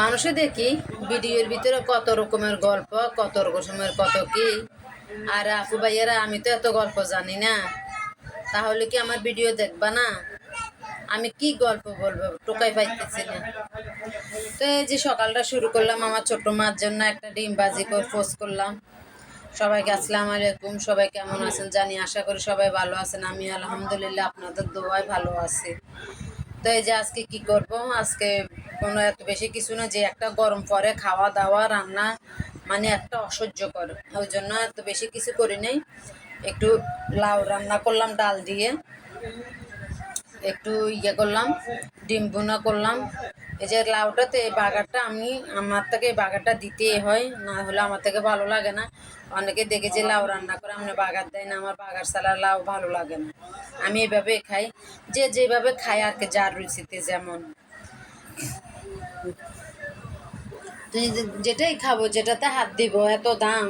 মানুষে দেখি ভিডিওর ভিতরে কত রকমের গল্প, কত রকমের কত কি। আর আপু ভাইয়ারা, আমি তো এত গল্প জানি না। তাহলে কি আমার ভিডিও দেখবা না? আমি কি গল্প বলব? টোকাই পাইতেছি না। তো এই যে সকালটা শুরু করলাম, আমার ছোট মার জন্য একটা ডিম বাজি করে, পোস্ট করলাম। সবাইকে আসসালামু আলাইকুম, সবাই কেমন আছেন জানি, আশা করি সবাই ভালো আছেন। আমি আলহামদুলিল্লাহ আপনাদের দোয়ায় ভালো আছি। তো এই যে আজকে কি করব? আজকে কোনো এত বেশি কিছু না যে একটা গরম পরে খাওয়া দাওয়া, রান্না মানে একটা অসহ্য করে ওই জন্য এত বেশি কিছু করি নাই। একটু লাউ রান্না করলাম, ডাল দিয়ে। একটু ইয়ে করলাম, ডিম বোনা করলাম। এই যে লাউটাতে এই বাগারটা আমি, আমার থেকে এই বাগারটা দিতেই হয়, না হলে আমার থেকে ভালো লাগে না। অনেকে দেখে যে লাউ রান্না করে, আমি বাগার দেয় না, আমার বাগার ছাড়া লাউ ভালো লাগে না। আমি এভাবে খাই। যে যেভাবে খাই আর কি, যার রুচিতে যেমন। যেটাই খাব, যেটাতে হাত দিব, এত দাম।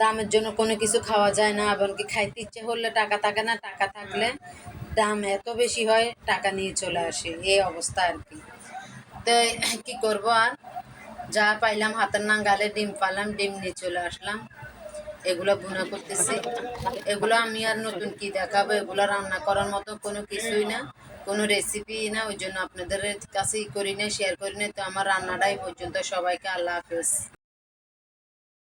দামের জন্য কোনো কিছু খাওয়া যায় না, এমনকি খাইতে ইচ্ছে হলে টাকা থাকে না, টাকা থাকলে দাম এত বেশি হয়, টাকা নিয়ে চলে আসে, এই অবস্থা আর কি। তো কি করব আর? যা পাইলাম, হাতের নাঙ্গালে ডিম পালাম, ডিম নিয়ে চলে আসলাম। এগুলো বুনা করতেছি। এগুলো আমি আর নতুন কি দেখাবো, এগুলো রান্না করার মতো কোনো কিছুই না। কোনো রেসিপি না, ওই জন্য আপনাদের কাছেই করি না শেয়ার করি না তো আমার রান্নাটাই পর্যন্ত সবাইকে আল্লাহ হাফেজ।